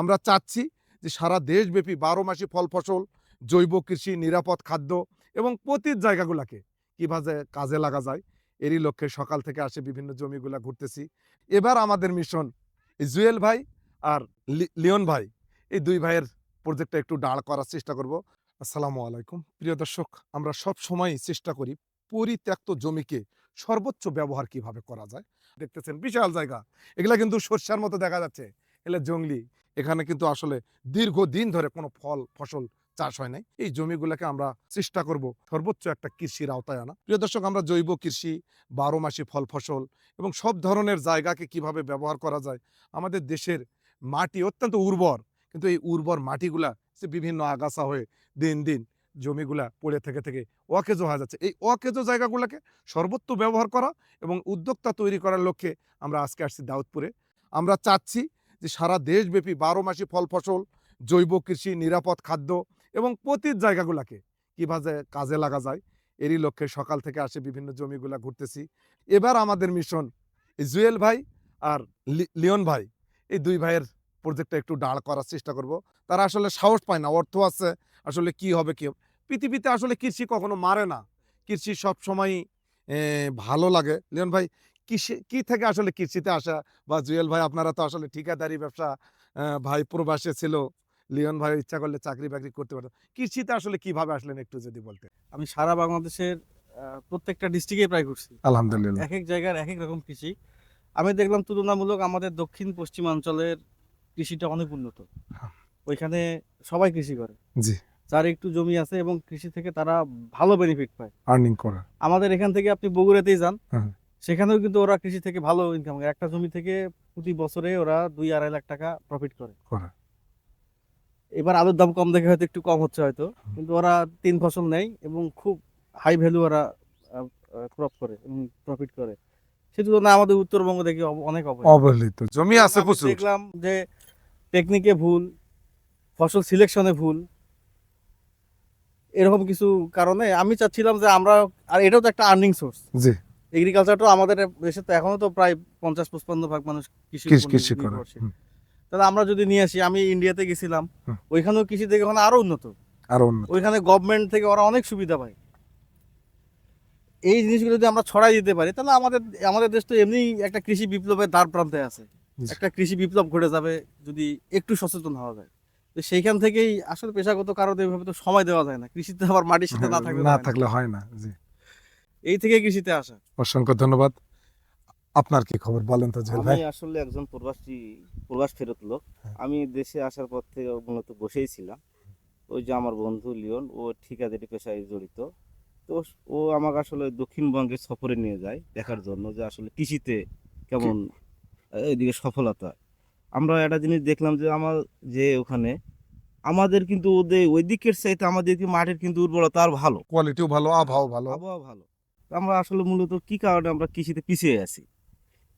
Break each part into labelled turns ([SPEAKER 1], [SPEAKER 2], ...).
[SPEAKER 1] আমরা চাচ্ছি যে সারা দেশব্যাপী বারো মাসি ফল ফসল, জৈব কৃষি, নিরাপদ খাদ্য এবং পতির জায়গাগুলোকে কীভাবে কাজে লাগা যায়, এরই লক্ষ্যে সকাল থেকে আসে বিভিন্ন জমিগুলা ঘুরতেছি। এবার আমাদের মিশন জুয়েল ভাই আর লিওন ভাই, এই দুই ভাইয়ের প্রজেক্টটা একটু দাঁড় করার চেষ্টা করব। আসসালামু আলাইকুম। প্রিয় দর্শক, আমরা সব সময় চেষ্টা করি পরিত্যক্ত জমিকে সর্বোচ্চ ব্যবহার কীভাবে করা যায়। দেখতেছেন বিশাল জায়গা, এগুলা কিন্তু সর্ষার মতো দেখা যাচ্ছে। এগুলো জঙ্গলি। এখানে কিন্তু আসলে দীর্ঘদিন ধরে কোনো ফল, ফসল চাষ হয় নাই। এই জমিগুলোকে আমরা চেষ্টা করব সর্বোচ্চ একটা কৃষির আওতায় আনা। প্রিয় দর্শক, আমরা জৈব কৃষি, বারো মাসি ফল, ফসল এবং সব ধরনের জায়গাকে কীভাবে ব্যবহার করা যায়, আমাদের দেশের মাটি অত্যন্ত উর্বর। কিন্তু এই উর্বর মাটিগুলা সে বিভিন্ন আগাছা হয়ে দিন দিন জমিগুলা পড়ে থেকে থেকে অকেজো হয়ে যাচ্ছে। এই অকেজো জায়গাগুলোকে সর্বোচ্চ ব্যবহার করা এবং উদ্যোক্তা তৈরি করার লক্ষ্যে আমরা আজকে আসছি দাউদপুরে। আমরা চাচ্ছি সারা দেশব্যাপী বারো মাসি ফল ফসল, জৈব কৃষি, নিরাপদ খাদ্য এবং পতির জায়গাগুলোকে কীভাবে কাজে লাগা যায়, এরই লক্ষ্যে সকাল থেকে আসে বিভিন্ন জমিগুলা ঘুরতেছি। এবার আমাদের মিশন জুয়েল ভাই আর লিওন ভাই, এই দুই ভাইয়ের প্রজেক্টটা একটু দাঁড় করার চেষ্টা করব। তারা আসলে সাহস পায় না, অর্থ আছে, আসলে কি হবে, কি। পৃথিবীতে আসলে কৃষি কখনো মারে না। কৃষি সব সময় ভালো লাগে। লিওন ভাই কি থেকে আসলে কৃষিতে আসা? বা জুয়েল ভাই আপনারা তো আসলে ঠিকাদারি ব্যবসা ভাই প্রবাসে ছিল। লিওন ভাই ইচ্ছা করলে চাকরি বাকরি করতে পারতো। কৃষিতে আসলে কীভাবে আসলেন একটু যদি বলতে
[SPEAKER 2] আমি সারা বাংলাদেশের প্রত্যেকটা ডিস্ট্রিক্টে প্রায় ঘুরছি।
[SPEAKER 1] আলহামদুলিল্লাহ।
[SPEAKER 2] এক এক জায়গার এক এক রকম কৃষি। আমি দেখলাম তুলনামূলক আমাদের দক্ষিণ পশ্চিমাঞ্চলের কৃষিটা অনেক উন্নত।
[SPEAKER 1] হ্যাঁ।
[SPEAKER 2] ওইখানে সবাই কৃষি করে।
[SPEAKER 1] জি।
[SPEAKER 2] যার একটু জমি আছে এবং কৃষি থেকে তারা ভালো বেনিফিট পায়।
[SPEAKER 1] আর্নিং করা।
[SPEAKER 2] আমাদের এখান থেকে আপনি বগুড়াতেই যান।
[SPEAKER 1] হ্যাঁ।
[SPEAKER 2] সেখানেও কিন্তু ওরা কৃষি থেকে ভালো ইনকাম করে। একটা জমি থেকে প্রতি বছরে ওরা দুই আড়াই লাখ টাকা প্রফিট করে।
[SPEAKER 1] করে।
[SPEAKER 2] এবার আলুর দাম কম দেখে হয়তো একটু কম হচ্ছে হয়তো কিন্তু ওরা তিন ফসল নেয় এবং খুব হাই ভ্যালু ওরা ক্রপ করে এবং প্রফিট করে। সে না আমাদের উত্তরবঙ্গ দেখি অনেক
[SPEAKER 1] অবহেলিত। জমি আছে প্রচুর।
[SPEAKER 2] দেখলাম যে টেকনিকে ভুল ফসল সিলেকশনে ভুল এরকম কিছু কারণে আমি চাচ্ছিলাম যে আমরা আর এটাও তো একটা আর্নিং সোর্স
[SPEAKER 1] জি।
[SPEAKER 2] এগ্রিকালচারটাও আমাদের দেশে তো এখনও তো প্রায় পঞ্চাশ পঁচপান্ন ভাগ মানুষ কৃষি
[SPEAKER 1] কৃষি করে।
[SPEAKER 2] তাহলে আমরা যদি নিয়ে আসি আমি ইন্ডিয়াতে গেছিলাম ওইখানেও কৃষি থেকে ওখানে আরও উন্নত।
[SPEAKER 1] আরও উন্নত।
[SPEAKER 2] ওইখানে গভর্নমেন্ট থেকে ওরা অনেক সুবিধা পায়। এই জিনিসগুলো যদি আমরা ছড়াই দিতে পারি তাহলে আমাদের আমাদের দেশ তো এমনি একটা কৃষি বিপ্লবের দ্বার প্রান্তে আছে। একটা কৃষি বিপ্লব ঘটে যাবে যদি একটু সচেতন হওয়া যায়। তো সেইখান থেকেই আসলে পেশাগত কারণে এভাবে তো সময় দেওয়া যায় না। কৃষিতে আবার মাটির সাথে না থাকলে
[SPEAKER 1] না
[SPEAKER 2] না।
[SPEAKER 1] থাকলে হয় না জি।
[SPEAKER 2] এই থেকে কৃষিতে আসা।
[SPEAKER 1] অসংখ্য ধন্যবাদ। আপনার কি খবর বলেন তো জুয়েল ভাই?
[SPEAKER 3] আমি আসলে একজন প্রবাসী প্রবাস ফেরত লোক।
[SPEAKER 1] হ্যাঁ।
[SPEAKER 3] আমি দেশে আসার পর থেকে মূলত বসেই ছিলাম। ওই যে আমার বন্ধু লিওন ও ঠিকাদারি পেশায় জড়িত। তো ও আমাকে আসলে দক্ষিণবঙ্গে সফরে নিয়ে যায় দেখার জন্য যে আসলে কৃষিতে কেমন এইদিকে সফলতা। আমরা একটা জিনিস দেখলাম যে আমার যে ওখানে আমাদের কিন্তু ওদের ওই দিকের চাইতে আমাদের কি মাটির কিন্তু উর্বরতা আর ভালো।
[SPEAKER 1] কোয়ালিটিও ভালো আবহাওয়া ভালো।
[SPEAKER 3] আবহাওয়া ভালো। আমরা আসলে মূলত কি কারণে আমরা কৃষিতে পিছিয়ে আছি?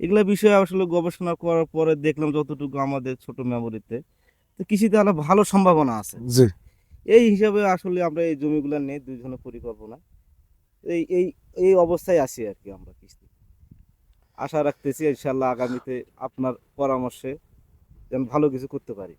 [SPEAKER 3] এগুলো বিষয়ে আসলে গবেষণা করার পরে দেখলাম যতটুকু আমাদের ছোট মেমোরিতে তো কৃষিতে আরও ভালো সম্ভাবনা আছে।
[SPEAKER 1] জি।
[SPEAKER 3] এই হিসাবে আসলে আমরা এই জমিগুলো নিয়ে দুইজনের পরিকল্পনা এই এই এই অবস্থায় আছি আর কি আমরা কৃষি আশা রাখতেছি ইনশাল্লাহ আগামীতে আপনার পরামর্শে যেন ভালো কিছু করতে পারি।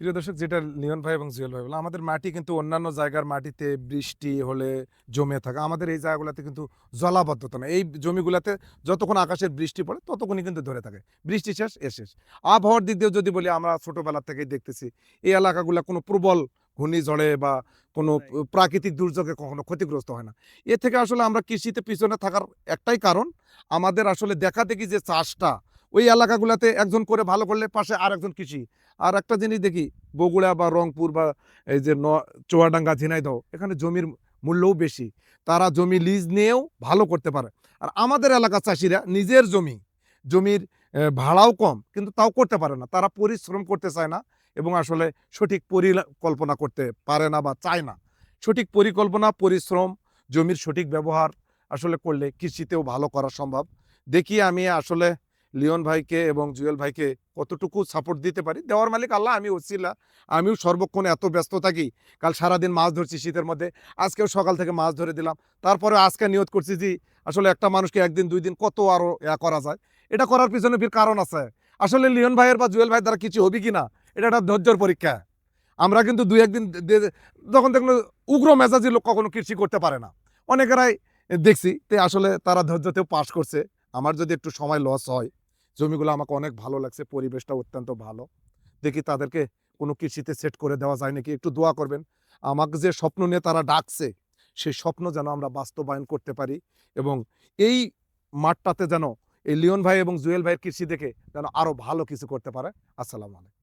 [SPEAKER 1] প্রিয় দর্শক যেটা লিওন ভাই এবং জুয়েল ভাই বলল আমাদের মাটি কিন্তু অন্যান্য জায়গার মাটিতে বৃষ্টি হলে জমে থাকে। আমাদের এই জায়গাগুলোতে কিন্তু জলাবদ্ধতা না এই জমিগুলোতে যতক্ষণ আকাশের বৃষ্টি পড়ে ততক্ষণই কিন্তু ধরে থাকে। বৃষ্টি শেষ এ শেষ। আবহাওয়ার দিক দিয়েও যদি বলি আমরা ছোটোবেলা থেকেই দেখতেছি এই এলাকাগুলো কোনো প্রবল ঘূর্ণিঝড়ে বা কোনো প্রাকৃতিক দুর্যোগে কখনো ক্ষতিগ্রস্ত হয় না। এ থেকে আসলে আমরা কৃষিতে পিছনে থাকার একটাই কারণ আমাদের আসলে দেখা দেখি যে চাষটা ওই এলাকাগুলোতে একজন করে ভালো করলে পাশে আর একজন কৃষি। আর একটা জিনিস দেখি, বগুড়া বা রংপুর বা এই যে ন, চুয়াডাঙ্গা, ঝিনাইদহ, এখানে জমির মূল্যও বেশি। তারা জমি লিজ নিয়েও ভালো করতে পারে। আর আমাদের এলাকার চাষিরা নিজের জমি, জমির ভাড়াও কম, কিন্তু তাও করতে পারে না। তারা পরিশ্রম করতে চায় না এবং আসলে সঠিক পরিকল্পনা করতে পারে না বা চায় না। সঠিক পরিকল্পনা, পরিশ্রম, জমির সঠিক ব্যবহার আসলে করলে কৃষিতেও ভালো করা সম্ভব। দেখি আমি আসলে লিওন ভাইকে এবং জুয়েল ভাইকে কতটুকু সাপোর্ট দিতে পারি? দেওয়ার মালিক আল্লাহ, আমি ওসিলা। আমিও সর্বক্ষণ এত ব্যস্ত থাকি। কাল সারাদিন মাছ ধরছি শীতের মধ্যে। আজকেও সকাল থেকে মাছ ধরে দিলাম। তারপরে আজকে নিয়ত করছি যে, আসলে একটা মানুষকে একদিন, দুই দিন কত আরও ইয়া করা যায়? এটা করার পিছনে ফির কারণ আছে। আসলে লিওন ভাইয়ের বা জুয়েল ভাইয়ের দ্বারা কিছু হবে কি না এটা একটা ধৈর্যর পরীক্ষা। আমরা কিন্তু দুই একদিন যখন দেখল উগ্র মেজাজি লোক কখনো কৃষি করতে পারে না। অনেকেরাই দেখছি, তে আসলে তারা ধৈর্যতেও পাশ করছে। আমার যদি একটু সময় লস হয় জমিগুলো আমাকে অনেক ভালো লাগছে পরিবেশটা অত্যন্ত ভালো। দেখি তাদেরকে কোনো কৃষিতে সেট করে দেওয়া যায় নাকি? একটু দোয়া করবেন। আমাকে যে স্বপ্ন নিয়ে তারা ডাকছে, সেই স্বপ্ন যেন আমরা বাস্তবায়ন করতে পারি এবং এই মাঠটাতে যেন এই লিওন ভাই এবং জুয়েল ভাইয়ের কৃষি দেখে যেন আরও ভালো কিছু করতে পারে। আসসালামু আলাইকুম।